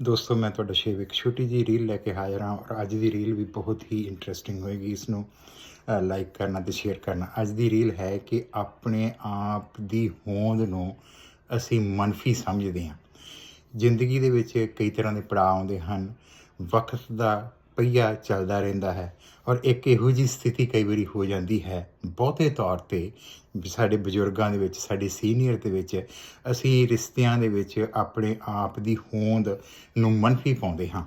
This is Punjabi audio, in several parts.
ਦੋਸਤੋ, ਮੈਂ ਤੁਹਾਡਾ ਸ਼ੇਵ ਇੱਕ ਛੋਟੀ ਜੀ ਰੀਲ ਲੈ ਕੇ ਹਾਜ਼ਰ ਹਾਂ ਔਰ ਅੱਜ ਦੀ ਰੀਲ ਵੀ ਬਹੁਤ ਹੀ ਇੰਟਰਸਟਿੰਗ ਹੋਏਗੀ। ਇਸ ਨੂੰ ਲਾਈਕ ਕਰਨਾ ਤੇ ਸ਼ੇਅਰ ਕਰਨਾ। ਅੱਜ ਦੀ ਰੀਲ ਹੈ ਕਿ ਆਪਣੇ ਆਪ ਦੀ ਹੋਂਦ ਨੂੰ ਅਸੀਂ ਮਨਫੀ ਸਮਝਦੇ ਹਾਂ। ਜ਼ਿੰਦਗੀ ਦੇ ਵਿੱਚ ਕਈ ਤਰ੍ਹਾਂ ਦੇ ਪੜਾਅ ਆਉਂਦੇ ਹਨ। ਵਕਤ ਦਾ ਪਹੀਆ ਚੱਲਦਾ ਰਹਿੰਦਾ ਹੈ। ਔਰ ਇੱਕ ਇਹੋ ਜਿਹੀ ਸਥਿਤੀ ਕਈ ਵਾਰੀ ਹੋ ਜਾਂਦੀ ਹੈ, ਬਹੁਤੇ ਤੌਰ ਤੇ ਸਾਡੇ ਬਜ਼ੁਰਗਾਂ ਦੇ ਵਿੱਚ, ਸਾਡੇ ਸੀਨੀਅਰ ਦੇ ਵਿੱਚ, ਅਸੀਂ ਰਿਸ਼ਤਿਆਂ ਦੇ ਵਿੱਚ ਆਪਣੇ ਆਪ ਦੀ ਹੋਂਦ ਨੂੰ ਮਨਫੀ ਪਾਉਂਦੇ ਹਾਂ।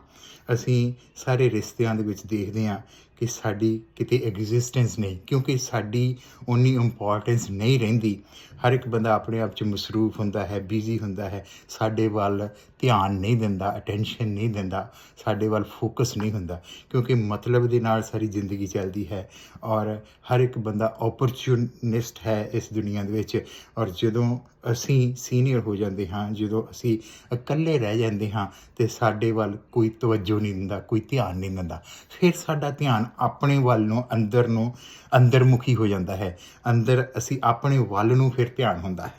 ਅਸੀਂ ਸਾਰੇ ਰਿਸ਼ਤਿਆਂ ਦੇ ਵਿੱਚ ਦੇਖਦੇ ਹਾਂ ਕਿ ਸਾਡੀ ਕਿਤੇ ਐਗਜ਼ਿਸਟੈਂਸ ਨਹੀਂ, ਕਿਉਂਕਿ ਸਾਡੀ ਉਨੀ ਇੰਪੋਰਟੈਂਸ ਨਹੀਂ ਰਹਿੰਦੀ। ਹਰ ਇੱਕ ਬੰਦਾ ਆਪਣੇ ਆਪ 'ਚ ਮਸਰੂਫ ਹੁੰਦਾ ਹੈ ਬਿਜ਼ੀ ਹੁੰਦਾ ਹੈ, ਸਾਡੇ ਵੱਲ ਧਿਆਨ ਨਹੀਂ ਦਿੰਦਾ ਅਟੈਂਸ਼ਨ ਨਹੀਂ ਦਿੰਦਾ, ਸਾਡੇ ਵੱਲ ਫੋਕਸ ਨਹੀਂ ਹੁੰਦਾ, ਕਿਉਂਕਿ ਮਤਲਬ ਦੇ ਨਾਲ ਸਾਰੀ ਜ਼ਿੰਦਗੀ ਚੱਲਦੀ ਹੈ ਔਰ ਹਰ ਇੱਕ ਬੰਦਾ ਓਪਰਚੁਨਿਸਟ ਹੈ ਇਸ ਦੁਨੀਆ ਦੇ ਵਿੱਚ ਔਰ ਜਦੋਂ ਅਸੀਂ ਸੀਨੀਅਰ ਹੋ ਜਾਂਦੇ ਹਾਂ, ਜਦੋਂ ਅਸੀਂ ਇਕੱਲੇ ਰਹਿ ਜਾਂਦੇ ਹਾਂ ਤੇ ਸਾਡੇ ਵੱਲ ਕੋਈ ਤਵੱਜੋ ਨਹੀਂ ਦਿੰਦਾ, ਕੋਈ ਧਿਆਨ ਨਹੀਂ ਦਿੰਦਾ, ਫਿਰ ਸਾਡਾ ਧਿਆਨ ਆਪਣੇ ਵੱਲ ਨੂੰ, ਅੰਦਰ ਨੂੰ, ਅੰਦਰਮੁਖੀ ਹੋ ਜਾਂਦਾ ਹੈ। ਅੰਦਰ ਅਸੀਂ ਆਪਣੇ ਵੱਲ ਨੂੰ ਫਿਰ ਧਿਆਨ ਹੁੰਦਾ ਹੈ।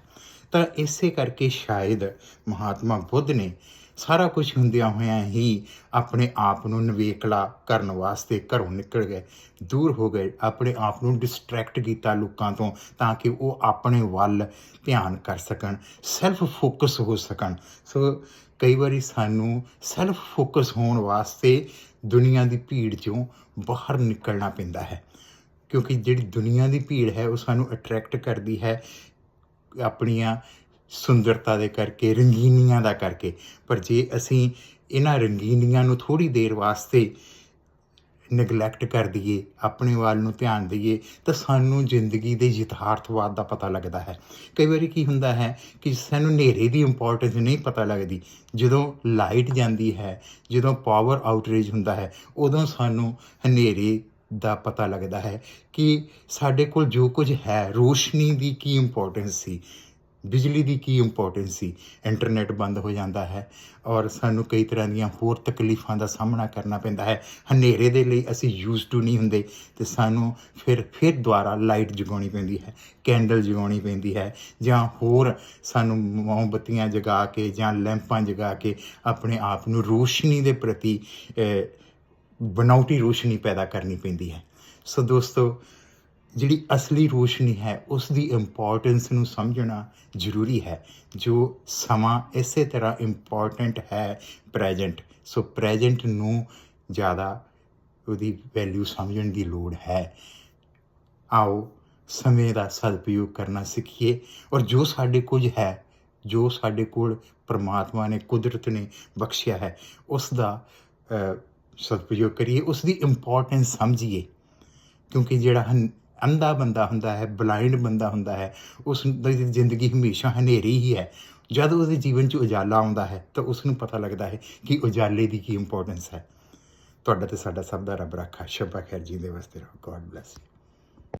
ਤਾਂ ਇਸੇ ਕਰਕੇ ਸ਼ਾਇਦ ਮਹਾਤਮਾ ਬੁੱਧ ਨੇ ਸਾਰਾ ਕੁਝ ਹੁੰਦਿਆਂ ਹੋਇਆਂ ਹੀ ਆਪਣੇ ਆਪ ਨੂੰ ਨਵੇਕਲਾ ਕਰਨ ਵਾਸਤੇ ਘਰੋਂ ਨਿਕਲ ਗਏ, ਦੂਰ ਹੋ ਗਏ, ਆਪਣੇ ਆਪ ਨੂੰ ਡਿਸਟਰੈਕਟ ਕੀਤਾ ਲੋਕਾਂ ਤੋਂ ਤਾਂ ਕਿ ਉਹ ਆਪਣੇ ਵੱਲ ਧਿਆਨ ਕਰ ਸਕਣ ਸੈਲਫ ਫੋਕਸ ਹੋ ਸਕਣ। ਸੋ ਕਈ ਵਾਰੀ ਸਾਨੂੰ ਸੈਲਫ ਫੋਕਸ ਹੋਣ ਵਾਸਤੇ ਦੁਨੀਆ ਦੀ ਭੀੜ ਚੋਂ ਬਾਹਰ ਨਿਕਲਣਾ ਪੈਂਦਾ ਹੈ, ਕਿਉਂਕਿ ਜਿਹੜੀ ਦੁਨੀਆ ਦੀ ਭੀੜ ਹੈ ਉਹ ਸਾਨੂੰ ਅਟਰੈਕਟ ਕਰਦੀ ਹੈ ਆਪਣੀਆਂ ਸੁੰਦਰਤਾ ਦੇ ਕਰਕੇ, ਰੰਗੀਨੀਆਂ ਦਾ ਕਰਕੇ। ਪਰ ਜੇ ਅਸੀਂ ਇਹਨਾਂ ਰੰਗੀਨੀਆਂ ਨੂੰ ਥੋੜੀ ਦੇਰ ਵਾਸਤੇ ਨੈਗਲੈਕਟ ਕਰ ਦਈਏ, ਆਪਣੇ ਵੱਲ ਨੂੰ ਧਿਆਨ ਦਈਏ, ਤਾਂ ਸਾਨੂੰ ਜ਼ਿੰਦਗੀ ਦੇ ਯਥਾਰਥਵਾਦ ਦਾ ਪਤਾ ਲੱਗਦਾ ਹੈ। ਕਈ ਵਾਰੀ ਕੀ ਹੁੰਦਾ ਹੈ ਕਿ ਸਾਨੂੰ ਹਨੇਰੇ ਦੀ ਇੰਪੋਰਟੈਂਸ ਨਹੀਂ ਪਤਾ ਲੱਗਦੀ। ਜਦੋਂ ਲਾਈਟ ਜਾਂਦੀ ਹੈ, ਜਦੋਂ ਪਾਵਰ ਆਊਟਰੇਜ ਹੁੰਦਾ ਹੈ, ਉਦੋਂ ਸਾਨੂੰ ਹਨੇਰੇ ਦਾ ਪਤਾ ਲੱਗਦਾ ਹੈ ਕਿ ਸਾਡੇ ਕੋਲ ਜੋ ਕੁਝ ਹੈ, ਰੋਸ਼ਨੀ ਦੀ ਕੀ ਇੰਪੋਰਟੈਂਸ ਸੀ। ਬਿਜਲੀ ਦੀ ਕੀ ਇੰਪੋਰਟੈਂਸ ਸੀ? ਇੰਟਰਨੈਟ ਬੰਦ ਹੋ ਜਾਂਦਾ ਹੈ ਔਰ ਸਾਨੂੰ ਕਈ ਤਰ੍ਹਾਂ ਦੀਆਂ ਹੋਰ ਤਕਲੀਫਾਂ ਦਾ ਸਾਹਮਣਾ ਕਰਨਾ ਪੈਂਦਾ ਹੈ। ਹਨੇਰੇ ਦੇ ਲਈ ਅਸੀਂ ਯੂਜ਼ ਟੂ ਨਹੀਂ ਹੁੰਦੇ ਤੇ ਸਾਨੂੰ ਫਿਰ ਫਿਰ ਦੁਬਾਰਾ ਲਾਈਟ ਜਗਾਉਣੀ ਪੈਂਦੀ ਹੈ ਕੈਂਡਲ ਜਗਾਉਣੀ ਪੈਂਦੀ ਹੈ ਜਾਂ ਹੋਰ ਸਾਨੂੰ ਮੋਮਬੱਤੀਆਂ ਜਗਾ ਕੇ ਜਾਂ ਲੈਂਪਾਂ ਜਗਾ ਕੇ ਆਪਣੇ ਆਪ ਨੂੰ ਰੋਸ਼ਨੀ ਦੇ ਪ੍ਰਤੀ ਬਣਾਉਟੀ ਰੋਸ਼ਨੀ ਪੈਦਾ ਕਰਨੀ ਪੈਂਦੀ ਹੈ। ਸੋ ਦੋਸਤੋ ਜਿਹੜੀ ਅਸਲੀ ਰੋਸ਼ਨੀ ਹੈ ਉਸ ਦੀ ਇੰਪੋਰਟੈਂਸ ਨੂੰ ਸਮਝਣਾ ਜ਼ਰੂਰੀ ਹੈ। ਜੋ ਸਮਾਂ ਇਸੇ ਤਰ੍ਹਾਂ ਇੰਪੋਰਟੈਂਟ ਹੈ ਪ੍ਰੈਜ਼ੈਂਟ ਸੋ ਪ੍ਰੈਜ਼ੈਂਟ ਨੂੰ ਜ਼ਿਆਦਾ ਉਹਦੀ ਵੈਲਿਊ ਸਮਝਣ ਦੀ ਲੋੜ ਹੈ। ਆਓ ਸਮੇਂ ਦਾ ਸਦਉਪਯੋਗ ਕਰਨਾ ਸਿੱਖੀਏ। ਔਰ ਜੋ ਸਾਡੇ ਕੁਝ ਹੈ ਜੋ ਸਾਡੇ ਕੋਲ ਪ੍ਰਮਾਤਮਾ ਨੇ ਕੁਦਰਤ ਨੇ ਬਖਸ਼ਿਆ ਹੈ ਉਸ ਦਾ ਅ, ਸਦਉਪਯੋਗ ਕਰੀਏ ਉਸ ਦੀ ਇੰਪੋਰਟੈਂਸ ਸਮਝੀਏ। ਕਿਉਂਕਿ ਜਿਹੜਾ ਹਨ- ਅੰਧਾ ਬੰਦਾ ਹੁੰਦਾ ਹੈ ਬਲਾਈਂਡ ਬੰਦਾ ਹੁੰਦਾ ਹੈ ਉਸ ਦੀ ਜ਼ਿੰਦਗੀ ਹਮੇਸ਼ਾ ਹਨੇਰੀ ਹੀ ਹੈ। ਜਦ ਉਹਦੇ ਜੀਵਨ 'ਚ ਉਜਾਲਾ ਆਉਂਦਾ ਹੈ, ਤਾਂ ਉਸ ਨੂੰ ਪਤਾ ਲੱਗਦਾ ਹੈ ਕਿ ਉਜਾਲੇ ਦੀ ਕੀ ਇੰਪੋਰਟੈਂਸ ਹੈ। ਤੁਹਾਡਾ ਤੇ ਸਾਡਾ ਸਭ ਦਾ ਰੱਬ ਰੱਖਾ। ਸ਼ਬਾ ਖੈਰ ਜੀ ਦੇ ਵਾਸਤੇ ਰਹੋ। God bless